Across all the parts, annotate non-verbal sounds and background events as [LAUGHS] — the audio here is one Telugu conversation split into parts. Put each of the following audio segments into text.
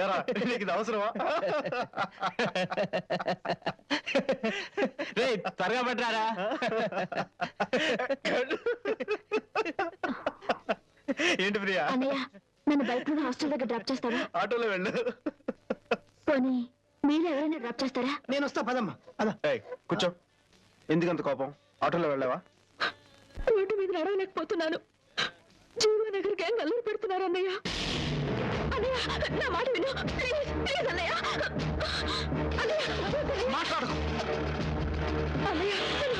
ఏరా నీకు ఇది అవసరమా? రే త్వరగా పట్టారా ఏంటి ప్రియా? అన్నయ్య నన్ను బైక్ మీద హాస్టల్ దగ్గర డ్రాప్ చేస్తారా? ఆటోలో వెళ్ళు. పోనీ మీరు ఎవరైనా డ్రాప్ చేస్తారా? నేను వస్తా పదమ్మా పద. ఏయ్, కూర్చో. ఎందుకంత కోపం? ఆటోలో వెళ్ళావా? రోడ్డు మీద నడవలేకపోతున్నాను. జీవనగర్ గ్యాంగ్ అల్లరి పెడుతున్నారు అన్నయ్య. అన్నయ్య నా మాట విను. ప్లీజ్ ప్లీజ్ అన్నయ్య. అన్నయ్య. మాట్లాడకు. అన్నయ్య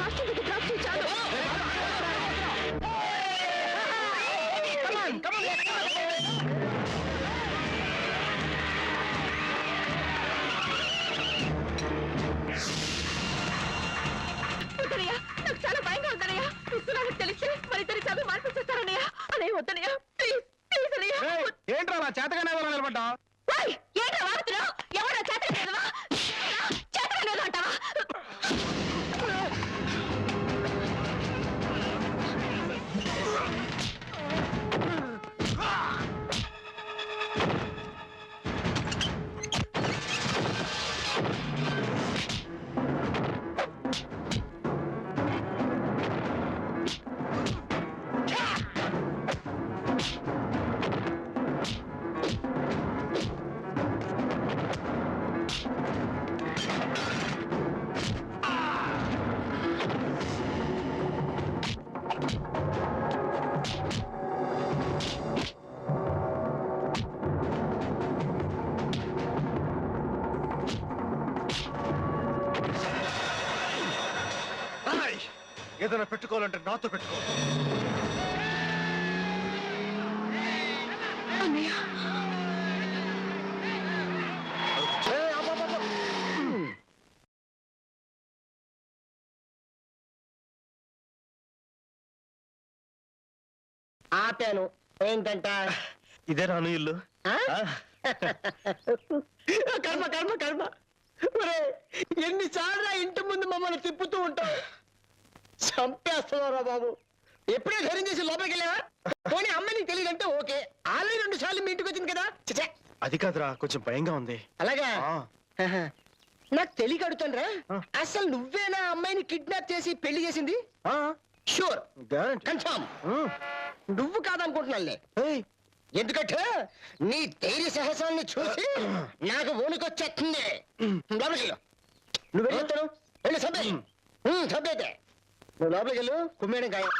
ఏదైనా పెట్టుకోవాలంటే నాతో పెట్టుకో. ఆపాను. ఏంటంట? ఇదే రాను ఇల్లు? కర్మ కర్మ కర్మ. ఎన్నిసార్లు ఇంటి ముందు మమ్మల్ని తిప్పుతూ ఉంటావు? చంపేస్తున్నారా బాబు. ఎప్పుడే ధైర్యం చేసి లోపలికి వెళ్ళావా? పోనీ అమ్మ నీకు తెలియదంటే ఓకే. ఆల్రెడీ రెండు సార్లు మీ ఇంటికి వచ్చింది కదా? అది కాదురా కొంచెం భయంగా ఉంది. అలాగా? ఆహా. నాకు తెలియక అడుగుతానురా ఆ. అసలు నువ్వేనా అమ్మాయిని కిడ్నాప్ చేసి పెళ్ళి చేసింది? షూర్. కన్ఫర్మ్ నువ్వు కాదనుకుంటున్నానులే. ఏయ్, ఎందుకంటే నీ ధైర్య సాహసాన్ని చూసి నాకు వణుకొచ్చేస్తుంది లోపలికి వెళ్ళు. నువ్వు వెళ్ళొస్తాను వెళ్ళి సభ్య సభ్యతే నువ్వు లోపలికి వెళ్ళు కుమ్మేయడం ఖాయం.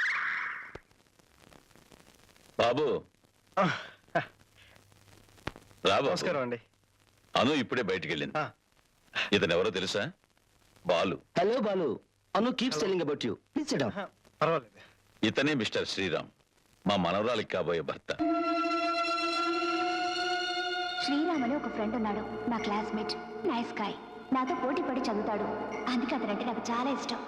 బాబు. రా బాబు. నమస్కారం అండి. అను ఇప్పుడే బయటికి వెళ్ళింది ఆ, ఇతను ఎవరో తెలుసా? Balu. Hello Balu. Anu keep telling about you please ఆహా, పర్వాలేదు. ఇతనే మిస్టర్ శ్రీరామ్. మా మనవరాలికి కాబోయే భర్త. శ్రీరామ్ అని ఒక ఫ్రెండ్ ఉన్నాడు. నా క్లాస్మేట్ నైస్ గాయ్ నాతో పోటీ పడి చదువుతాడు. అందుకే అతనంటే నాకు చాలా ఇష్టం.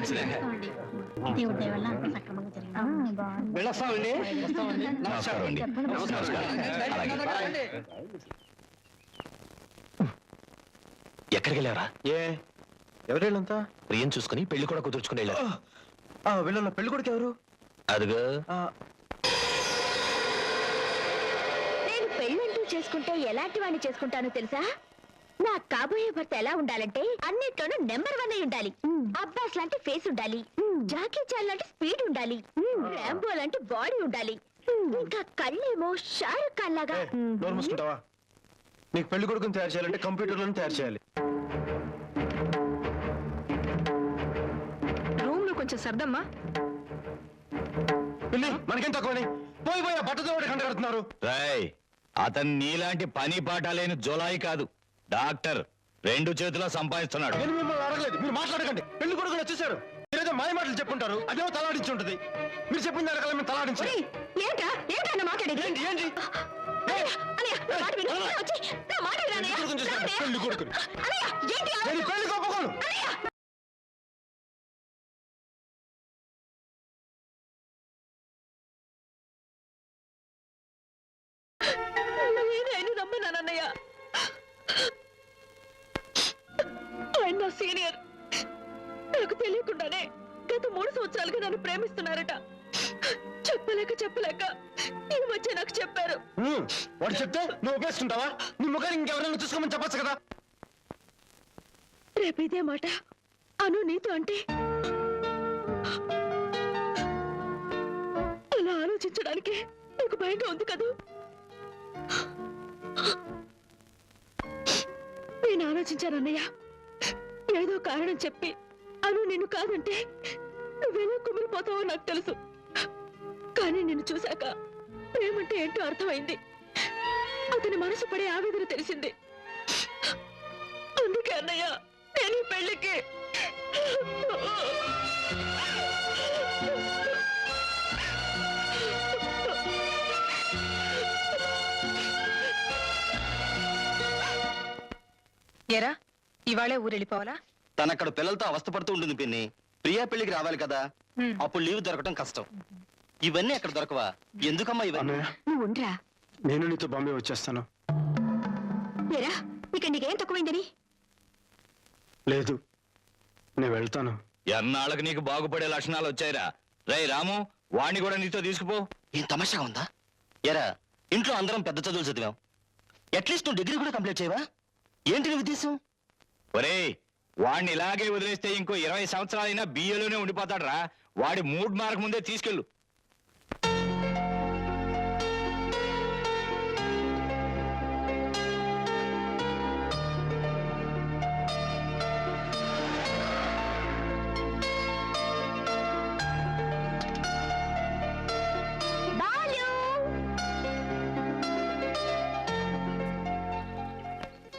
దేవుడి దయ వల్ల అంతా సక్రమంగా జరిగింది. వెళ్ళొస్తామండి. నమస్కారం అండి నమస్కారం. అలాగే. ఎక్కడికి వెళ్ళారా ఏ? ఎవరేళ్ళంతా? ప్రియం చూసుకుని పెళ్ళి కూడా కుదుర్చుకుని వెళ్ళారు. ఆ, వీళ్ళన్న పెళ్ళి కొడుకు ఎవరు? అదిగో. నేను పెళ్ళంటూ చేసుకుంటే ఎలాంటి వాడిని చేసుకుంటానో తెలుసా? నా కాబోయే భర్త ఎలా ఉండాలంటే అన్నిట్లోనూ నెంబర్ వన్ అయి ఉండాలి. అబ్బాస్ లాంటి ఫేస్ ఉండాలి. జాకీ చాన్ లాంటి స్పీడ్ ఉండాలి. రాంబో లాంటి బాడీ ఉండాలి. ఇంకా కళ్ళేమో షారుఖ్ ఖాన్ లాగా. ఏ, నోరు మూసుకుంటావా? నీకు పెళ్ళి కొడుకుని తయారు చేయాలంటే కంప్యూటర్లను తయారు చేయాలి. రూమ్లో కొంచెం సర్దమ్మా. పిల్లి మనకేం తక్కువని? పోయి పోయి ఆ బట్టతో కంట కడుతున్నారు రాయ్ అతను నీలాంటి పని పాట లేని జులాయి కాదు. డాక్టర్ రెండు చేతులా సంపాదిస్తున్నాడు. నేను మిమ్మల్ని అడగలేదు. మీరు మాట్లాడకండి. పెళ్ళి కొడుకుని వచ్చేసారు. మీరేదో మాయ మాటలు చెప్పుంటారు. అదేమో తలాడించి ఉంటుంది. మీరు చెప్పింది అడగాలి మేము తలాడించాలి ఏంటా ఏంటా మాట్లాడేది ఏంటి? ఏంటి? అన్నయ్య, అన్నయ్య, నా మాట విను. వచ్చి, నా మాట విను, అన్నయ్య. పెళ్ళి కొడుకుని చూశాను, అన్నయ్య. పెళ్ళి కొడుకుని. అన్నయ్య, ఏంటి పెళ్ళి అన్నయ్య, తెలియకుండానే గత మూడు సంవత్సరాలుగా నన్ను ప్రేమిస్తున్నారట. చెప్పలేక చెప్పలేక ఈ మధ్య నాకు చెప్పారు. వాడు చెప్తే నువ్వు ఉపేసుకుంటావా నీ ముఖాన్ని ఇంకెవరైనా చూసుకోమని చెప్పొచ్చు కదా. రేపు ఇదే మాట. అను నీతో అంటే అలా ఆలోచించడానికి నీకు భయంగా ఉంది కదూ? నేను ఆలోచించాను అన్నయ్య. ఏదో కారణం చెప్పి అను నిన్ను కాదంటే నువ్వెలా కుమిలిపోతావో నాకు తెలుసు. కానీ నిన్ను చూశాక ప్రేమంటే ఏంటో అర్థమైంది. అతని మనసు పడే ఆవేదన తెలిసింది. అందుకే అన్నయ్య నేను పెళ్ళికి ఎరా ఇవాళే ఊరెళ్ళిపోవాలా? తన అక్కడ పిల్లలతో అవస్థపడుతూ ఉంటుంది పిన్ని. ప్రియా పెళ్ళికి రావాలి కదా. అప్పుడు లీవ్ దొరకడం కష్టం. ఇవన్నీ అక్కడ దొరకవా? ఎందుకమ్మా ఇవన్నీ? అన్నయ్య. నువ్వు ఉండరా. నేను నీతో బాంబే వచ్చేస్తాను. ఏరా ఇక నీకేం తక్కువైందని? లేదు. నేను వెళ్తాను. ఎన్నాళ్ళకి నీకు బాగుపడే లక్షణాలు వచ్చాయిరా? రేయ్ రాము వాణ్ణి కూడా నీతో తీసుకుపో. ఏం తమాషా ఉందా? ఎరా ఇంట్లో అందరం పెద్ద చదువులు చదివాం. అట్లీస్ట్ నువ్వు డిగ్రీ కూడా కంప్లీట్ చేయవా? ఏంటి నీ ఉద్దేశం? ఒరేయ్ వాడిని ఇలాగే వదిలేస్తే ఇంకో ఇరవై సంవత్సరాలైనా బిఏలోనే ఉండిపోతాడ్రా. వాడి మూడ్ మార్క్ ముందే తీసుకెళ్ళు.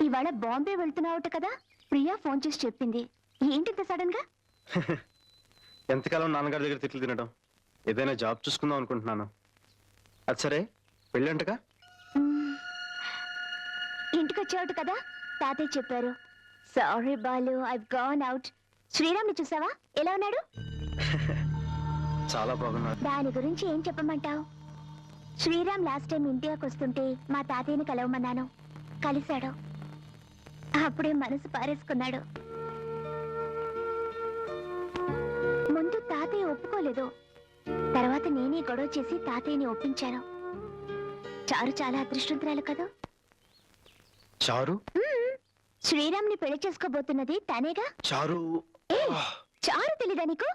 ఇవాళ బాంబే వెళ్తున్నావుట కదా? ప్రియా ఫోన్ చేసి చెప్పింది. ఏంటింత సడన్గా [LAUGHS] ఎంతకాలం నాన్నగారి దగ్గర తిట్లు తినడం? ఏదైనా జాబ్ చూసుకుందాం అనుకుంటున్నాను. అది సరే పెళ్ళంటగా. ఇంటికి వచ్చావుట కదా తాతయ్య చెప్పారు. Sorry Balu I gone out శ్రీరామ్ని చూసావా? ఎలా ఉన్నాడు? [LAUGHS] చాలా బాగున్నారు దాని గురించి ఏం చెప్పమంటావు? శ్రీరామ్ లాస్ట్ టైం ఇండియాకి వస్తుంటే మా తాతయ్యని కలవమన్నాను. కలిశాడు. అప్పుడే మనసు పారేసుకున్నాడు. ముందు తాతయ్య ఒప్పుకోలేదు. తర్వాత నేనే గొడవ చేసి తాతయ్యని ఒప్పించాను. చారు చాలా అదృష్టవంతురాలు కదా. చారు? శ్రీరామ్ని పెళ్ళి చేసుకోబోతున్నది తనేగా? చారు? చారు తెలీదా నీకు?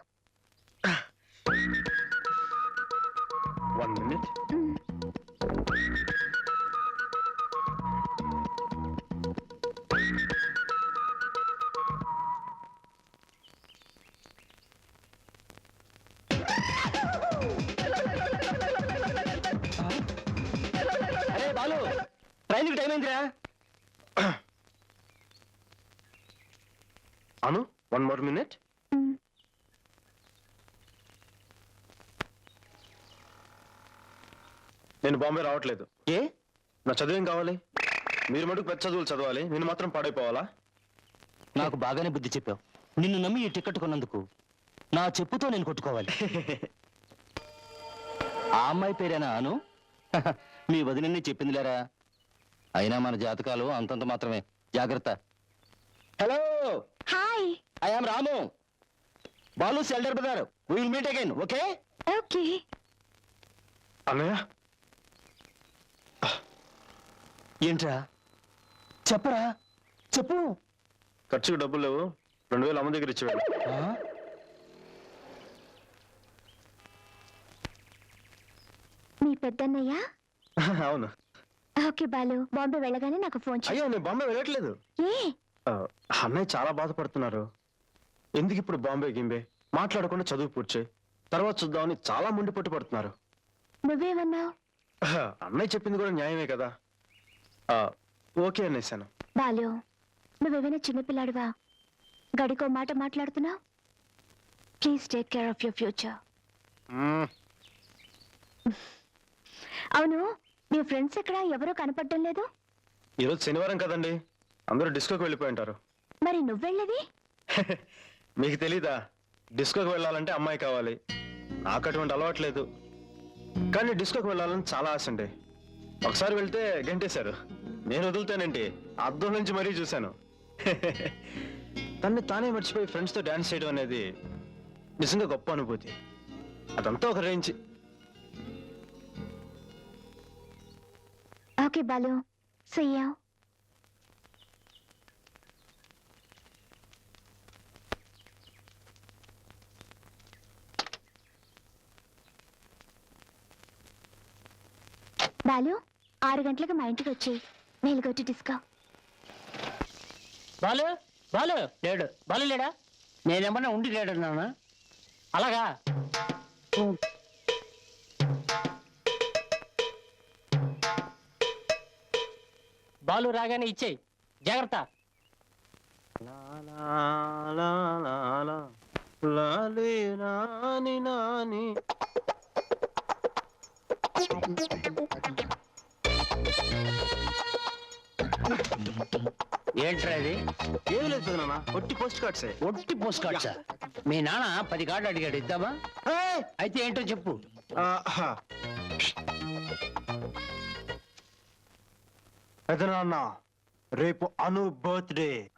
One minute Anu one more minute. నేను బాంబే రావట్లేదు. ఏ? నా చదువు ఏం కావాలి? మీరు మటుకు పెద్ద చదువులు చదవాలి నేను మాత్రం పాడైపోవాలా? నాకు బాగానే బుద్ధి చెప్పావు. నిన్ను నమ్మి ఈ టికెట్ కొన్నందుకు నా చెప్పుతో నేను కొట్టుకోవాలి. [LAUGHS] ఆ అమ్మాయి పేరేనా అను? [LAUGHS] మీ వదినని చెప్పిందిలేరా? అయినా మన జాతకాలు అంతంత మాత్రమే. జాగ్రత్త. Hello hi I am Ramu. Balu elder brother. Will meet again okay okay అన్నయ్య? ఏంట్రా? చెప్పరా? చెప్పు. ఖర్చుకు డబ్బులు లేవు. రెండు వేలు అమ్మ దగ్గర ఇచ్చేవాడు? మీ పెద్దన్నయ్య? [LAUGHS] అవును. ఓకే బాలు. బాంబే వెళ్ళగానే నాకు ఫోన్ చేయి. అయ్యో నేను బాంబే వెళ్ళట్లేదు. ఏ? ఆ, అన్నయ్య చాలా బాధపడుతున్నారు. ఎందుకు ఇప్పుడు బాంబే గింబే? మాట్లాడకుండా చదువు పూర్చే తర్వాత చూద్దామని చాలా ముండి పట్టు పడుతున్నారు. నువ్వేమన్నావు? అన్నయ్య చెప్పింది కూడా న్యాయమే కదా. ఆ, ఓకే అనేసాను బాలు నువ్వేమైనా చిన్నపిల్లాడివా గడికో మాట మాట్లాడుతున్నావు? Please take care of your future hmm. అవును మీ ఫ్రెండ్స్ ఎక్కడ? ఎవరూ కనపడటం లేదు? ఈరోజు శనివారం కదండి. అందరూ డిస్కోకి వెళ్ళిపోయి ఉంటారు. మరి నువ్వెళ్ళేది? [LAUGHS] మీకు తెలీదా? డిస్కోకి వెళ్ళాలంటే అమ్మాయి కావాలి. నాకు అటువంటి అలవాట్లేదు కానీ డిస్కోకి వెళ్ళాలని చాలా ఆశ అండి. ఒకసారి వెళ్తే గంటేశారు. నేను వదులుతానండి. అద్దం నుంచి మరీ చూశాను. [LAUGHS] తన్ని తానే మర్చిపోయి ఫ్రెండ్స్తో డాన్స్ చేయడం అనేది నిజంగా గొప్ప అనుభూతి. అదంతా ఒక రేంజ్ ఓకే బాలు. సయ్యా. బాలు ఆరు గంటలకు మా ఇంటికి వచ్చి మేలుగొట్టి డిస్కో. బాలు బాలు. లేడు. బాలు లేడా? నేనేమన్నా ఉండి లేడన్నానా అలాగా? బాలు రాగానే ఇచ్చేయి. జాగ్రత్త. నాని నాని ఏంట్రా ఇది? ఏమి లేదు పెదనాన్న ఒట్టి పోస్ట్ కార్డ్సే ఒట్టి పోస్ట్ కార్డ్సా? మీ నాన్న పది కార్డు అడిగాడు ఇద్దామా? అయితే ఏంటో చెప్పు. పెదనాన్న రేపు అను బర్త్డే.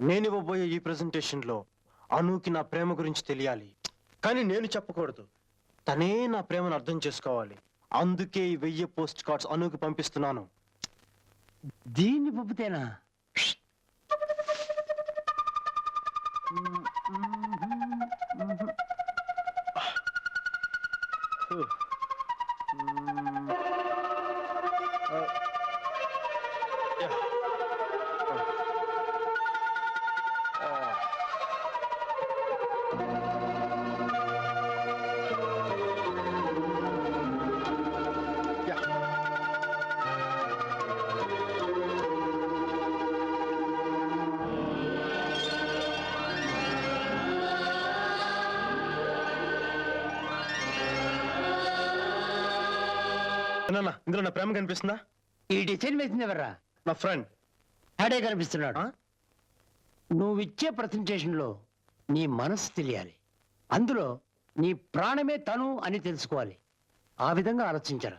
నేను ఇవ్వబోయే ఈ ప్రెజెంటేషన్లో అనుకి నా ప్రేమ గురించి తెలియాలి. కానీ నేను చెప్పకూడదు. తనే నా ప్రేమను అర్థం చేసుకోవాలి. అందుకే ఈ వెయ్యి పోస్ట్ కార్డ్స్ అనుకి పంపిస్తున్నాను. దీన్ని పంపితేనా? పెదనాన్న ఇందులో నా ప్రేమ కనిపిస్తుందా? ఈ డిజైన్ వేసింది ఎవర్రా? నా ఫ్రెండ్. ఆడే కనిపిస్తున్నాడు? నువ్వు ఇచ్చే ప్రజెంటేషన్లో నీ మనసు తెలియాలి. అందులో నీ ప్రాణమే తను అని తెలుసుకోవాలి. ఆ విధంగా ఆలోచించరా.